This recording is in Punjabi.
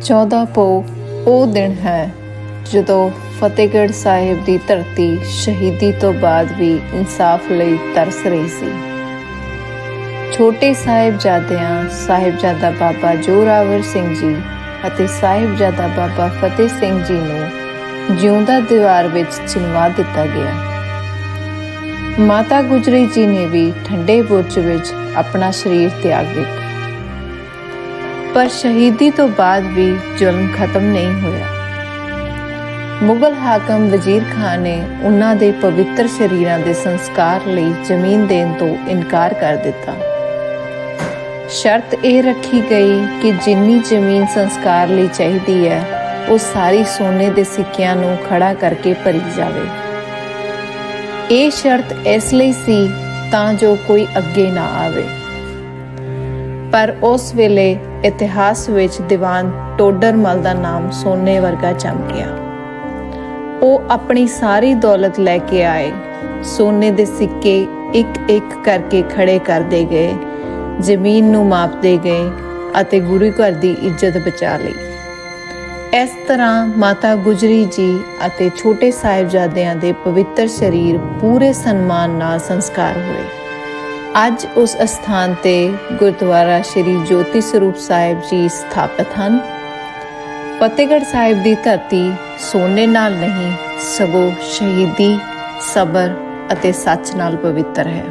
14 ਪੋ ਉਹ ਦਿਨ ਹੈ ਜਦੋਂ ਫਤਿਹਗੜ੍ਹ ਸਾਹਿਬ ਦੀ ਧਰਤੀ ਸ਼ਹੀਦੀ ਤੋਂ ਬਾਅਦ ਵੀ ਇਨਸਾਫ ਲਈ ਤਰਸ ਰਹੀ ਸੀ। ਛੋਟੇ ਸਾਹਿਬਜ਼ਾਦਿਆਂ, ਸਾਹਿਬਜ਼ਾਦਾ ਬਾਬਾ ਜੋਰਾਵਰ ਸਿੰਘ ਜੀ ਅਤੇ ਸਾਹਿਬਜ਼ਾਦਾ ਬਾਬਾ ਫਤਿਹ ਸਿੰਘ ਜੀ ਨੂੰ ਜਿਉਂਦਾ ਦੀਵਾਰ ਵਿੱਚ ਚਿਣਵਾ ਦਿੱਤਾ ਗਿਆ। ਮਾਤਾ ਗੁਜਰੀ ਜੀ ਨੇ ਵੀ ਠੰਡੇ ਬੁਰਜ ਵਿੱਚ ਆਪਣਾ ਸਰੀਰ ਤਿਆਗ ਦਿੱਤਾ। ਪਰ ਸ਼ਹੀਦੀ ਤੋਂ ਬਾਅਦ ਵੀ ਜ਼ੁਲਮ ਖਤਮ ਨਹੀਂ ਹੋਇਆ। ਮੁਗਲ ਹਾਕਮ ਵਜ਼ੀਰ ਖਾਨ ਨੇ ਉਹਨਾਂ ਦੇ ਪਵਿੱਤਰ ਸ਼ਰੀਰਾਂ ਦੇ ਸੰਸਕਾਰ ਲਈ ਜ਼ਮੀਨ ਦੇਣ ਤੋਂ ਇਨਕਾਰ ਕਰ ਦਿੱਤਾ। ਸ਼ਰਤ ਇਹ ਰੱਖੀ ਗਈ ਕਿ ਜਿੰਨੀ ਜ਼ਮੀਨ ਸੰਸਕਾਰ ਲਈ ਚਾਹੀਦੀ ਹੈ, ਉਹ ਸਾਰੀ ਸੋਨੇ ਦੇ ਸਿੱਕਿਆਂ ਨੂੰ ਖੜਾ ਕਰਕੇ ਭਰੀ ਜਾਵੇ। ਇਹ ਸ਼ਰਤ ਇਸ ਲਈ ਸੀ ਤਾਂ ਜੋ ਕੋਈ ਅੱਗੇ ਨਾ ਆਵੇ। ਪਰ ਉਸ ਵੇਲੇ ਇਤਿਹਾਸ ਵਿੱਚ ਦੀਵਾਨ ਟੋਡਰਮਲ ਦਾ ਨਾਮ ਸੋਨੇ ਵਰਗਾ ਚਮਕਿਆ ਉਹ ਆਪਣੀ ਸਾਰੀ ਦੌਲਤ ਲੈ ਕੇ ਆਏ। ਸੋਨੇ ਦੇ ਸਿੱਕੇ ਇੱਕ ਇੱਕ ਕਰਕੇ ਖੜੇ ਕਰਦੇ ਗਏ। ਜ਼ਮੀਨ ਨੂੰ ਮਾਪਦੇ ਗਏ ਅਤੇ ਗੁਰੂ ਘਰ ਦੀ ਇੱਜ਼ਤ ਬਚਾ ਲਈ। ਇਸ ਤਰ੍ਹਾਂ ਮਾਤਾ ਗੁਜਰੀ ਜੀ ਅਤੇ ਛੋਟੇ ਸਾਹਿਬਜ਼ਾਦਿਆਂ ਦੇ ਪਵਿੱਤਰ ਸਰੀਰ ਪੂਰੇ ਸਨਮਾਨ ਨਾਲ ਸੰਸਕਾਰ ਹੋਏ। ਅੱਜ ਉਸ ਅਸਥਾਨ ਤੇ ਗੁਰਦੁਆਰਾ ਸ੍ਰੀ ਜੋਤੀ ਸਰੂਪ ਸਾਹਿਬ ਜੀ ਸਥਾਪਿਤ ਹਨ। ਫਤਿਹਗੜ੍ਹ ਸਾਹਿਬ ਦੀ ਧਰਤੀ ਸੋਨੇ ਨਾਲ ਨਹੀਂ, ਸਗੋਂ ਸ਼ਹੀਦੀ, ਸਬਰ ਅਤੇ ਸੱਚ ਨਾਲ ਪਵਿੱਤਰ ਹੈ।